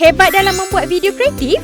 Hebat dalam membuat video kreatif?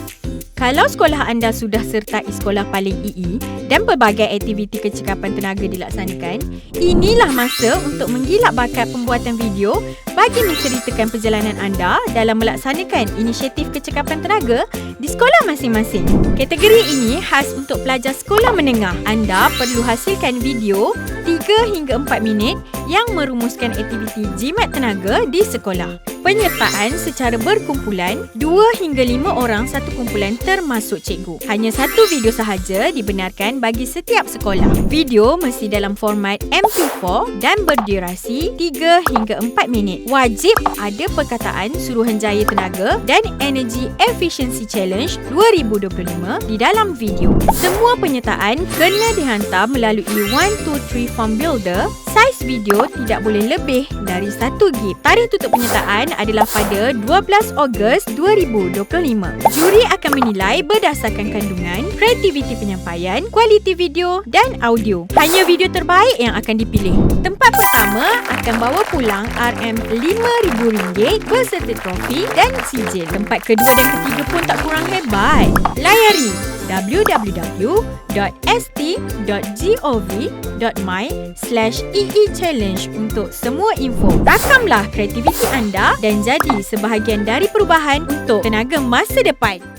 Kalau sekolah anda sudah sertai sekolah paling EE dan pelbagai aktiviti kecekapan tenaga dilaksanakan, inilah masa untuk menggilap bakat pembuatan video bagi menceritakan perjalanan anda dalam melaksanakan inisiatif kecekapan tenaga di sekolah masing-masing. Kategori ini khas untuk pelajar sekolah menengah. Anda perlu hasilkan video 3 hingga 4 minit yang merumuskan aktiviti jimat tenaga di sekolah. Penyertaan secara berkumpulan 2 hingga 5 orang satu kumpulan termasuk cikgu. Hanya satu video sahaja dibenarkan bagi setiap sekolah. Video mesti dalam format MP4 dan berdurasi 3 hingga 4 minit. Wajib ada perkataan Suruhanjaya Tenaga dan Energy Efficiency Challenge 2025 di dalam video. Semua penyertaan kena dihantar melalui 123 Form Builder. Saiz video tidak boleh lebih dari 1 gig. Tarikh tutup penyertaan adalah pada 12 Ogos 2025. Juri akan menilai berdasarkan kandungan, kreativiti penyampaian, kualiti video dan audio. Hanya video terbaik yang akan dipilih. Tempat pertama akan bawa pulang RM5,000 beserta trofi dan sijil. Tempat kedua dan ketiga pun tak kurang hebat. Layari www.st.gov.my slash EE Challenge untuk semua info. Rakamlah kreativiti anda dan jadi sebahagian dari perubahan untuk tenaga masa depan.